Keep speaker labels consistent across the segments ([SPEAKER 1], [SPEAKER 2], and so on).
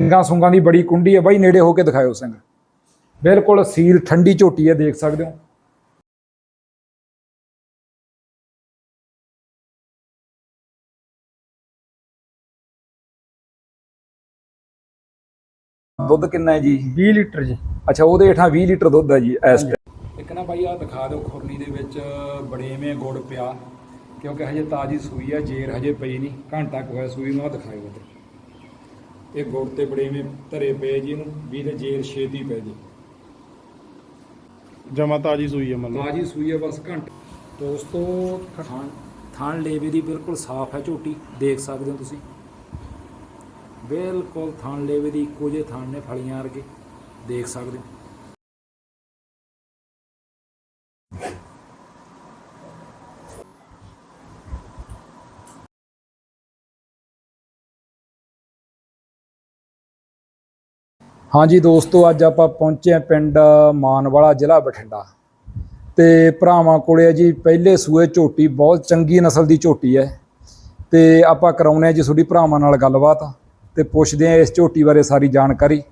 [SPEAKER 1] ਸਿੰਘਾਂ ਸੁੰਗਾਂ ਦੀ ਬੜੀ ਕੁੰਡੀ ਹੈ ਬਾਈ ਨੇੜੇ ਹੋ ਕੇ ਦਿਖਾਇਓ ਸਿੰਘ। ਬਿਲਕੁਲ ਸੀਲ ਠੰਡੀ ਝੋਟੀ ਹੈ ਦੇਖ ਸਕਦੇ ਹੋ। ਦੁੱਧ ਕਿੰਨਾ ਹੈ ਜੀ?
[SPEAKER 2] 20 ਲੀਟਰ ਜੀ।
[SPEAKER 1] ਅੱਛਾ ਉਹਦੇ ਹੇਠਾਂ 20 ਲੀਟਰ ਦੁੱਧ ਹੈ ਜੀ ਇਸ ਟਾਈਮ ਇੱਕ ਨਾ ਬਾਈ ਆ ਦਿਖਾ ਦਿਓ ਖੁਰਨੀ ਦੇ ਵਿੱਚ ਬੜੇਵੇਂ ਗੁੜ ਪਿਆ। ਕਿਉਂਕਿ ਹਜੇ ਤਾਜੀ ਸੂਈ ਆ ਜੇਰ ਹਜੇ ਪਈ ਨਹੀਂ ਘੰਟਾ ਕੁ ਹੋਇਆ ਸੂਈ ਨੂੰ ਆ ਦਿਖਾਇਓ ਤੇ ਇਹ ਗੁੜ ਤੇ ਬੜੇਵੇਂ ਧਰੇ ਪਏ ਜੀ ਇਹਨੂੰ ਵੀ ਤੇ ਜੇਰ ਛੇਤੀ ਪੈ ਜੇ।
[SPEAKER 2] ਜਮਾ ਤਾਜੀ ਸੂਈ ਹੈ ਮਤਲਬ।
[SPEAKER 1] ਤਾਜੀ ਸੂਈ ਆ ਬਸ ਘੰਟਾ। ਦੋਸਤੋ ਥਾਣ ਥਾਣ ਲੇਵੇ ਦੀ ਬਿਲਕੁਲ ਸਾਫ਼ ਹੈ ਝੋਟੀ ਦੇਖ ਸਕਦੇ ਹੋ ਤੁਸੀਂ। ਬਿਲਕੁਲ ਥਾਣ ਲੇਵੇ ਦੀ ਇੱਕੋ ਜਿਹੇ ਥਾਣ ਨੇ ਫਲੀਆਂ ਵਰਗੇ ਦੇਖ ਸਕਦੇ ਹੋ। ਹਾਂਜੀ ਦੋਸਤੋ ਅੱਜ ਆਪਾਂ ਪਹੁੰਚੇ ਹਾਂ ਪਿੰਡ ਮਾਨਵਾਲਾ ਜ਼ਿਲ੍ਹਾ ਬਠਿੰਡਾ। ਤੇ ਭਰਾਵਾਂ ਕੋਲੇ ਜੀ ਪਹਿਲੇ ਸੂਏ ਝੋਟੀ ਬਹੁਤ ਚੰਗੀ ਨਸਲ ਦੀ ਝੋਟੀ ਹੈ। ਤੇ ਆਪਾਂ ਕਰਾਉਨੇ ਆ ਜੀ ਤੁਹਾਡੀ ਭਰਾਵਾਂ ਨਾਲ ਗੱਲਬਾਤ ਤੇ ਪੁੱਛਦੇ ਆ ਇਸ ਝੋਟੀ ਬਾਰੇ ਸਾਰੀ ਜਾਣਕਾਰੀ।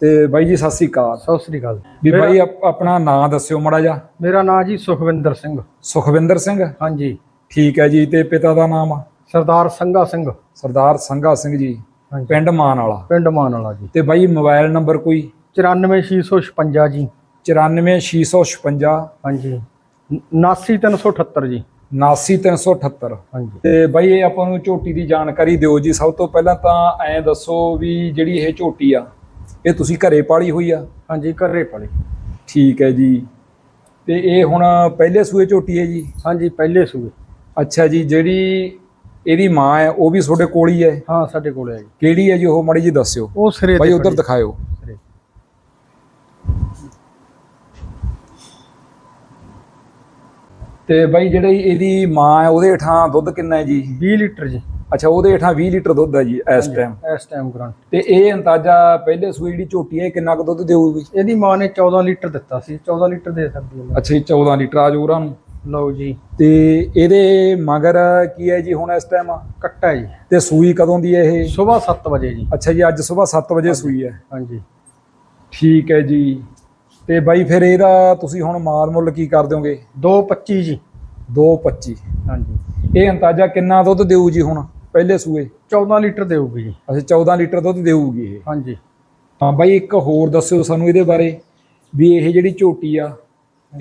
[SPEAKER 1] ਤੇ ਬਾਈ ਜੀ ਸਤਿ ਸ੍ਰੀ ਅਕਾਲ।
[SPEAKER 2] ਸਤਿ ਸ੍ਰੀ ਅਕਾਲ
[SPEAKER 1] ਵੀ ਬਾਈ ਆਪ- ਆਪਣਾ ਨਾਂ ਦੱਸਿਓ ਮੜਾ ਜਾ
[SPEAKER 2] ਮੇਰਾ ਨਾਮ ਜੀ ਸੁਖਵਿੰਦਰ ਸਿੰਘ।
[SPEAKER 1] ਸੁਖਵਿੰਦਰ ਸਿੰਘ?
[SPEAKER 2] ਹਾਂਜੀ।
[SPEAKER 1] ਠੀਕ ਹੈ ਜੀ ਤੇ ਪਿਤਾ ਦਾ ਨਾਮ?
[SPEAKER 2] ਸਰਦਾਰ ਸੰਗਾ ਸਿੰਘ।
[SPEAKER 1] ਸਰਦਾਰ ਸੰਘਾ ਸਿੰਘ ਜੀ। ਪਿੰਡ ਮਾਨ ਵਾਲਾ।
[SPEAKER 2] ਪਿੰਡ ਮਾਨਵਾਲਾ ਜੀ।
[SPEAKER 1] ਤੇ ਬਾਈ ਮੋਬਾਈਲ ਨੰਬਰ ਕੋਈ?
[SPEAKER 2] 94656 ਜੀ।
[SPEAKER 1] 94656
[SPEAKER 2] ਹਾਂਜੀ। 79378 ਜੀ।
[SPEAKER 1] 79378
[SPEAKER 2] ਹਾਂਜੀ।
[SPEAKER 1] ਤੇ ਬਾਈ ਇਹ ਆਪਾਂ ਨੂੰ ਝੋਟੀ ਦੀ ਜਾਣਕਾਰੀ ਦਿਓ ਜੀ। ਸਭ ਤੋਂ ਪਹਿਲਾਂ ਤਾਂ ਐਂ ਦੱਸੋ ਵੀ ਜਿਹੜੀ ਇਹ ਝੋਟੀ ਆ ਇਹ ਤੁਸੀਂ ਘਰੇ ਪਾਲੀ ਹੋਈ ਆ?
[SPEAKER 2] ਹਾਂਜੀ ਘਰੇ ਪਲੇ।
[SPEAKER 1] ਠੀਕ ਹੈ ਜੀ। ਤੇ ਇਹ ਹੁਣ ਪਹਿਲੇ ਸੂਏ ਝੋਟੀ ਹੈ ਜੀ?
[SPEAKER 2] ਹਾਂਜੀ ਪਹਿਲੇ ਸੂਏ।
[SPEAKER 1] ਅੱਛਾ ਜੀ ਜਿਹੜੀ ਇਹਦੀ ਮਾਂ ਹੈ ਉਹ ਵੀ ਤੁਹਾਡੇ ਕੋਲ ਹੀ ਹੈ।
[SPEAKER 2] ਹਾਂ ਸਾਡੇ ਕੋਲ ਹੈ ਜੀ।
[SPEAKER 1] ਕਿਹੜੀ ਹੈ ਜੀ ਉਹ ਮਾੜੀ ਜੀ ਦੱਸਿਓ।
[SPEAKER 2] ਉਹ ਸਿਰੇ
[SPEAKER 1] ਬਾਈ ਉਧਰ ਦਿਖਾਇਓ। ਤੇ ਬਾਈ ਜਿਹੜੀ ਇਹਦੀ ਮਾਂ ਹੈ ਉਹਦੇ ਹੇਠਾਂ ਦੁੱਧ ਕਿੰਨਾ ਹੈ ਜੀ?
[SPEAKER 2] 20 ਲੀਟਰ ਜੀ।
[SPEAKER 1] ਅੱਛਾ ਉਹਦੇ ਹੇਠਾਂ 20 ਲੀਟਰ ਦੁੱਧ ਹੈ ਜੀ ਇਸ ਟਾਈਮ
[SPEAKER 2] ਇਸ ਟਾਈਮ ਗਰੰਟ
[SPEAKER 1] ਤੇ ਇਹ ਅੰਦਾਜ਼ਾ ਪਹਿਲੇ ਸੂਏ ਜਿਹੜੀ ਝੋਟੀ ਹੈ ਕਿੰਨਾ ਕੁ ਦੁੱਧ ਦੇਊਗੀ?
[SPEAKER 2] ਇਹਦੀ ਮਾਂ ਨੇ 14 ਲੀਟਰ ਦਿੱਤਾ ਸੀ 14 ਲੀਟਰ ਦੇ ਸਕਦੀ ਹੈ।
[SPEAKER 1] ਅੱਛਾ ਜੀ 14 ਲੀਟਰ ਆ ਜੋਰਾਂ ਨੂੰ।
[SPEAKER 2] ਲਓ ਜੀ।
[SPEAKER 1] ਤੇ ਇਹਦੇ ਮਗਰ ਕੀ ਹੈ ਜੀ ਹੁਣ ਇਸ ਟਾਈਮ
[SPEAKER 2] ਕੱਟਾ ਜੀ।
[SPEAKER 1] ਤੇ ਸੂਈ ਕਦੋਂ ਦੀ ਹੈ ਇਹ?
[SPEAKER 2] ਸਵੇਰ 7 ਵਜੇ ਜੀ।
[SPEAKER 1] ਅੱਛਾ ਜੀ ਅੱਜ ਸਵੇਰ 7 ਵਜੇ ਸੂਈ ਹੈ।
[SPEAKER 2] ਹਾਂਜੀ।
[SPEAKER 1] ਠੀਕ ਹੈ ਜੀ। ਤੇ ਬਾਈ ਫਿਰ ਇਹਦਾ ਤੁਸੀਂ ਹੁਣ ਮਾਲ ਮੁੱਲ ਕੀ ਕਰ ਦਿਓਗੇ?
[SPEAKER 2] 225 ਜੀ।
[SPEAKER 1] 225
[SPEAKER 2] ਹਾਂਜੀ।
[SPEAKER 1] ਇਹ ਅੰਦਾਜ਼ਾ ਕਿੰਨਾ ਦੁੱਧ ਦੇਊ ਜੀ ਹੁਣ ਪਹਿਲੇ ਸੂਏ?
[SPEAKER 2] 14 ਲੀਟਰ ਦੇਊਗੀ ਜੀ।
[SPEAKER 1] ਅੱਛਾ 14 ਲੀਟਰ ਦੁੱਧ ਦੇਊਗੀ ਇਹ।
[SPEAKER 2] ਹਾਂਜੀ।
[SPEAKER 1] ਹਾਂ ਬਾਈ ਇੱਕ ਹੋਰ ਦੱਸਿਓ ਸਾਨੂੰ ਇਹਦੇ ਬਾਰੇ ਵੀ ਇਹ ਜਿਹੜੀ ਝੋਟੀ ਆ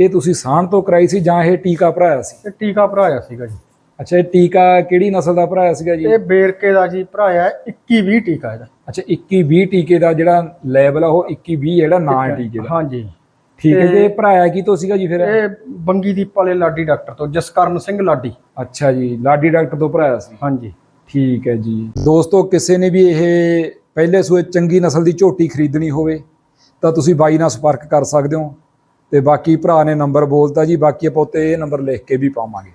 [SPEAKER 1] ਇਹ ਤੁਸੀਂ ਸਾਂਣ ਤੋਂ ਕਰਾਈ ਸੀ ਜਾਂ ਇਹ ਟੀਕਾ ਭਰਾਇਆ ਸੀ?
[SPEAKER 2] ਇਹ ਟੀਕਾ ਭਰਾਇਆ ਸੀਗਾ ਜੀ।
[SPEAKER 1] ਅੱਛਾ ਇਹ ਟੀਕਾ ਕਿਹੜੀ ਨਸਲ ਦਾ ਭਰਾਇਆ ਸੀਗਾ ਜੀ?
[SPEAKER 2] ਇਹ ਬੇਰਕੇ ਦਾ ਜੀ ਭਰਾਇਆ 21 20 ਟੀਕਾ ਇਹਦਾ।
[SPEAKER 1] ਅੱਛਾ 21 20 ਟੀਕੇ ਦਾ ਜਿਹੜਾ ਲੈਵਲ ਆ ਉਹ 21 20 ਜਿਹੜਾ ਨਾਂ ਹੈ। ਟੀਕੇ ਦਾ।
[SPEAKER 2] ਹਾਂਜੀ।
[SPEAKER 1] ਠੀਕ ਹੈ ਤੇ ਭਰਾਇਆ ਕੀ ਤੋਂ ਸੀਗਾ ਜੀ ਫਿਰ?
[SPEAKER 2] ਇਹ ਬੰਗੀ ਦੀਪ ਵਾਲੇ ਲਾਡੀ ਡਾਕਟਰ ਤੋਂ ਜਸਕਰਨ ਸਿੰਘ ਲਾਡੀ।
[SPEAKER 1] ਅੱਛਾ ਜੀ ਲਾਡੀ ਡਾਕਟਰ ਤੋਂ ਭਰਾਇਆ ਸੀ।
[SPEAKER 2] ਹਾਂਜੀ।
[SPEAKER 1] ਠੀਕ ਹੈ ਜੀ। ਦੋਸਤੋ ਕਿਸੇ ਨੇ ਵੀ ਇਹ ਪਹਿਲੇ ਸੂਏ ਚੰਗੀ ਨਸਲ ਦੀ ਝੋਟੀ ਖਰੀਦਣੀ ਹੋਵੇ ਤਾਂ ਤੁਸੀਂ ਬਾਈ ਨਾਲ ਸੰਪਰਕ ਕਰ ਸਕਦੇ ਹੋ। ਤੇ ਬਾਕੀ ਭਰਾ ਨੇ ਨੰਬਰ ਬੋਲਤਾ ਜੀ, ਬਾਕੀ ਆਪਾਂ ਉੱਤੇ ਇਹ ਨੰਬਰ ਲਿਖ ਕੇ ਵੀ ਪਾਵਾਂਗੇ।